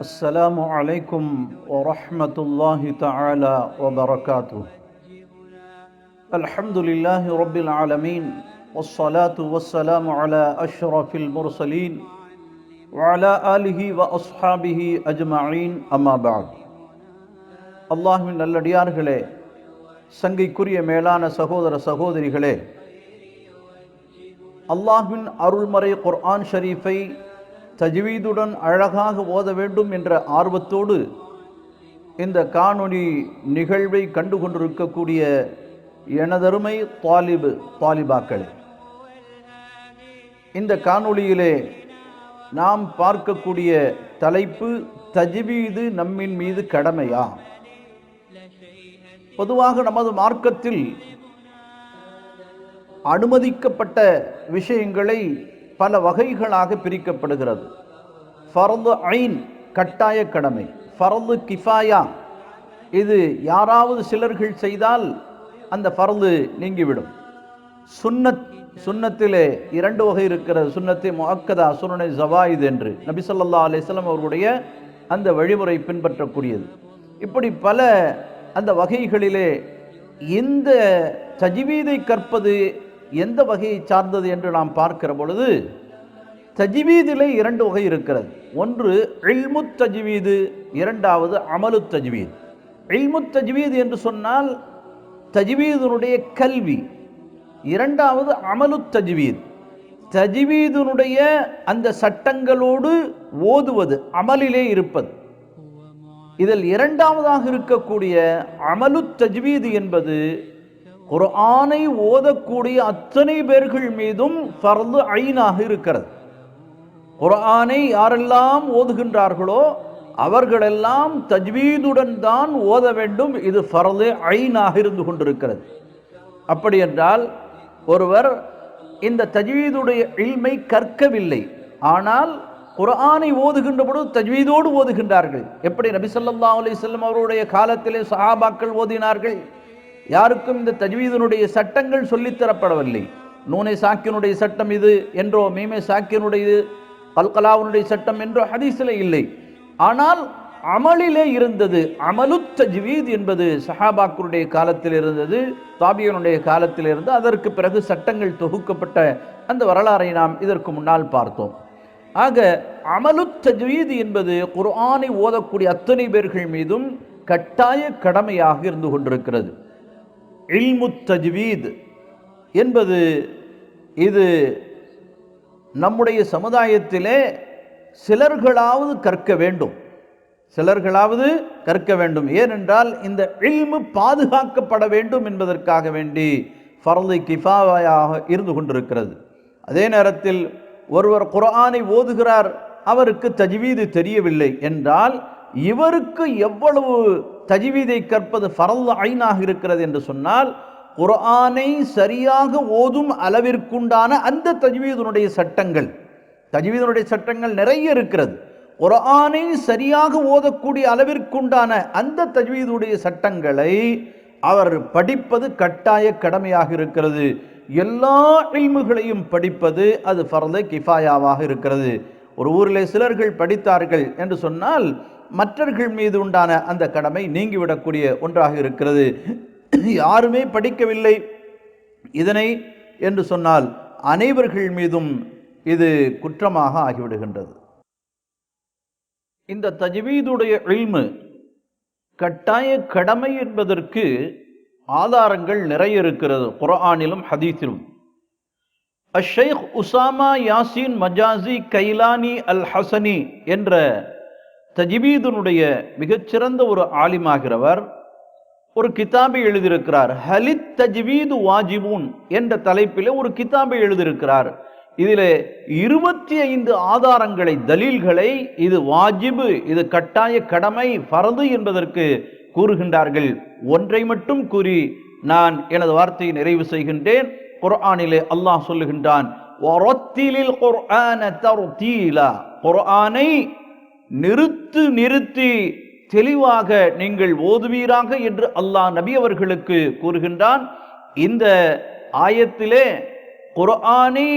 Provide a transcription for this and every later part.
السلام عليكم ورحمة الله تعالى وبركاته الحمد لله رب العالمين والصلاة والسلام على أشرف المرسلين وعلى آله وأصحابه أجمعين أما بعد அல்லாஹ்வின் நல்லடியார்களே சங்கைக்குரிய மேலான சகோதர சகோதரிகளே அல்லாஹ்வின் அருள்மறை குர்ஆன் ஷரீஃபை தஜ்வீதுடன் அழகாக ஓத வேண்டும் என்ற ஆர்வத்தோடு இந்த காணொளி நிகழ்வை கண்டு கொண்டிருக்கக்கூடிய எனதருமை தாலிபு தாலிபாக்களே இந்த காணொளியிலே நாம் பார்க்கக்கூடிய தலைப்பு தஜ்வீது நம்மின் மீது கடமையா? பொதுவாக நமது மார்க்கத்தில் அனுமதிக்கப்பட்ட விஷயங்களை பல வகைகளாக பிரிக்கப்படுகிறது. ஃபரது ஐன் கட்டாய கடமை. ஃபரது கிஃபாயா. இது யாராவது சிலர்கள் செய்தால் அந்த ஃபரது நீங்கிவிடும். சுன்னத் சுன்னத்திலே இரண்டு வகை இருக்கிறது. சுன்னத்தை முஅக்கதா சுனனை ஜவாயித் என்று. நபிசல்லா அலிஸ்லாம் அவர்களுடைய அந்த வழிமுறை பின்பற்றக்கூடியது. இப்படி பல அந்த வகைகளிலே இந்த தஜ்வீதை கற்பது எந்த வகையை சார்ந்தது என்று நாம் பார்க்கிற பொழுது தஜ்வீதிலே இரண்டு வகை இருக்கிறது. ஒன்று இல்முத் தஜ்வீது இரண்டாவது அமலு தஜ்வீத். இல்முத் தஜ்வீது என்று சொன்னால் தஜ்வீதனுடைய கல்வி. இரண்டாவது அமலு தஜ்வீத். தஜ்வீதனுடைய அந்த சட்டங்களோடு ஓதுவது அமலிலே இருப்பது. இதில் இரண்டாவதாக இருக்கக்கூடிய அமலு தஜ்வீது என்பது குரானை ஓதக்கூடிய அத்தனை பேர்கள் மீதும் ஃபர்து ஐனாக இருக்கிறது. குரானை யாரெல்லாம் ஓதுகின்றார்களோ அவர்களெல்லாம் தஜ்வீதுடன் தான் ஓத வேண்டும். இது ஃபர்து ஐனாக இருந்து கொண்டிருக்கிறது. அப்படி என்றால் ஒருவர் இந்த தஜ்வீதுடைய இல்மை கற்கவில்லை. ஆனால் குரானை ஓதுகின்ற பொழுது தஜ்வீதோடு ஓதுகின்றார்கள். எப்படி நபி ஸல்லல்லாஹு அலைஹி அவருடைய காலத்திலே சஹாபாக்கள் ஓதினார்கள்? யாருக்கும் இந்த தஜ்வீதனுடைய சட்டங்கள் சொல்லித்தரப்படவில்லை. நூனை சாக்கியனுடைய சட்டம் இது என்றோ மீமே சாக்கியனுடைய கல்கலாவுனுடைய சட்டம் என்றோ ஹதீஸில் இல்லை. ஆனால் அமலிலே இருந்தது அமலு தஜ்வீத் என்பது சஹாபாக்களுடைய காலத்தில் இருந்தது தாபியனுடைய காலத்தில் இருந்து அதற்கு பிறகு சட்டங்கள் தொகுக்கப்பட்ட அந்த வரலாறை நாம் இதற்கு முன்னால் பார்த்தோம். ஆக அமலு தஜ்வீத் என்பது குர்ஆனை ஓதக்கூடிய அத்தனை பேர்கள் மீதும் கட்டாய கடமையாக இருந்து கொண்டிருக்கிறது. இல்மு தஜ்வீத் என்பது இது நம்முடைய சமுதாயத்திலே சிலர்களாவது கற்க வேண்டும். சிலர்களாவது கற்க வேண்டும். ஏனென்றால் இந்த இல்மு பாதுகாக்கப்பட வேண்டும் என்பதற்காக வேண்டி ஃபர்து கிஃபாவையாக இருந்து கொண்டிருக்கிறது. அதே நேரத்தில் ஒருவர் குரானை ஓதுகிறார் அவருக்கு தஜ்வீது தெரியவில்லை என்றால் இவருக்கு எவ்வளவு தஜ்வீதை கற்பது ஃபரல் ஐனாக இருக்கிறது என்று சொன்னால் குரானை சரியாக ஓதும் அளவிற்குண்டான அந்த தஜ்வீதனுடைய சட்டங்கள் தஜ்வீதனுடைய சட்டங்கள் நிறைய இருக்கிறது. குரானை சரியாக ஓதக்கூடிய அளவிற்குண்டான அந்த தஜ்வீதுடைய சட்டங்களை அவர் படிப்பது கட்டாய கடமையாக இருக்கிறது. எல்லா இல்முகளையும் படிப்பது அது ஃபர்து கிஃபாயாவாக இருக்கிறது. ஒரு ஊரில் சிலர்கள் படித்தார்கள் என்று சொன்னால் மற்றவர்கள் மீது உண்டான அந்த கடமை நீங்கிவிடக்கூடிய ஒன்றாக இருக்கிறது. யாருமே படிக்கவில்லை. இதனை என்று சொன்னால் அனைவர்கள் மீதும் இது குற்றமாக ஆகிவிடுகின்றது. இந்த தஜ்வீதுடைய இல்மு கட்டாய கடமை என்பதற்கு ஆதாரங்கள் நிறைய இருக்கிறது. குரானிலும் ஹதீஸிலும். அஷேக் உசாமா யாசின் மஜாசி கைலானி அல் ஹசனி என்ற தஜ்வீதனுடைய மிகச்சிறந்த ஒரு ஆலிமாகிறவர் ஒரு கிதாபை எழுதியிருக்கிறார். ஹலித் தஜ்வீது வாஜிபூன் என்ற தலைப்பிலே ஒரு கிதாபை எழுதியிருக்கிறார். இதில் இருபத்தி ஐந்து ஆதாரங்களை தலீல்களை இது வாஜிபு இது கட்டாய கடமை பரது என்பதற்கு கூறுகின்றார்கள். ஒன்றை மட்டும் கூறி நான் எனது வார்த்தையை நிறைவு செய்கின்றேன். குர்ஆனிலே அல்லாஹ் சொல்லுகின்றான் குர்ஆனை நிறுத்து நிறுத்தி தெளிவாக நீங்கள் ஓதுவீராக என்று அல்லாஹ் நபி அவர்களுக்கு கூறுகின்றான். இந்த ஆயத்திலே குர்ஆனை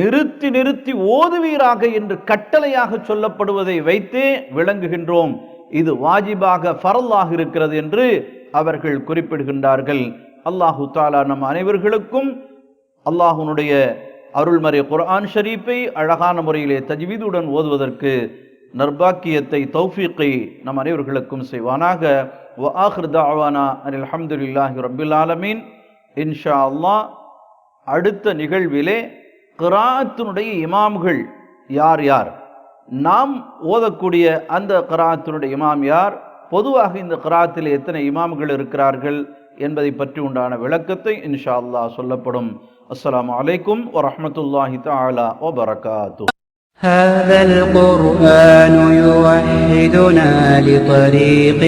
நிறுத்தி நிறுத்தி ஓதுவீராக என்று கட்டளையாக சொல்லப்படுவதை வைத்தே விளங்குகின்றோம். இது வாஜிபாக ஃபரல்லாக இருக்கிறது என்று அவர்கள் குறிப்பிடுகின்றார்கள். அல்லாஹு தாலா நம் அனைவர்களுக்கும் அல்லாஹுனுடைய அருள்மறை குர்ஆன் ஷரீஃபை அழகான முறையிலே தஜ்வீதுடன் ஓதுவதற்கு நர்பாக்கியத்தை தௌஃபீக்கை நம் அனைவர்களுக்கும் செய்வானாக. வ ஆஹிர் தாவானா அனில் அல்ஹம்துலில்லாஹி ரப்பில் ஆலமீன். இன்ஷா அல்லாஹ் அடுத்த நிகழ்விலே கிராத்தினுடைய இமாம்கள் யார் யார்? நாம் ஓதக்கூடிய அந்த கிராத்தினுடைய இமாம் யார்? பொதுவாக இந்த கிராத்தில் எத்தனை இமாம்கள் இருக்கிறார்கள் என்பதை பற்றி உண்டான விளக்கத்தை இன்ஷா அல்லாஹ் சொல்லப்படும். அஸ்ஸலாமு அலைக்கும் வரஹ்மத்துல்லாஹி ஓ வபரகாத்துஹு هذا القرآن يوحدنا لطريق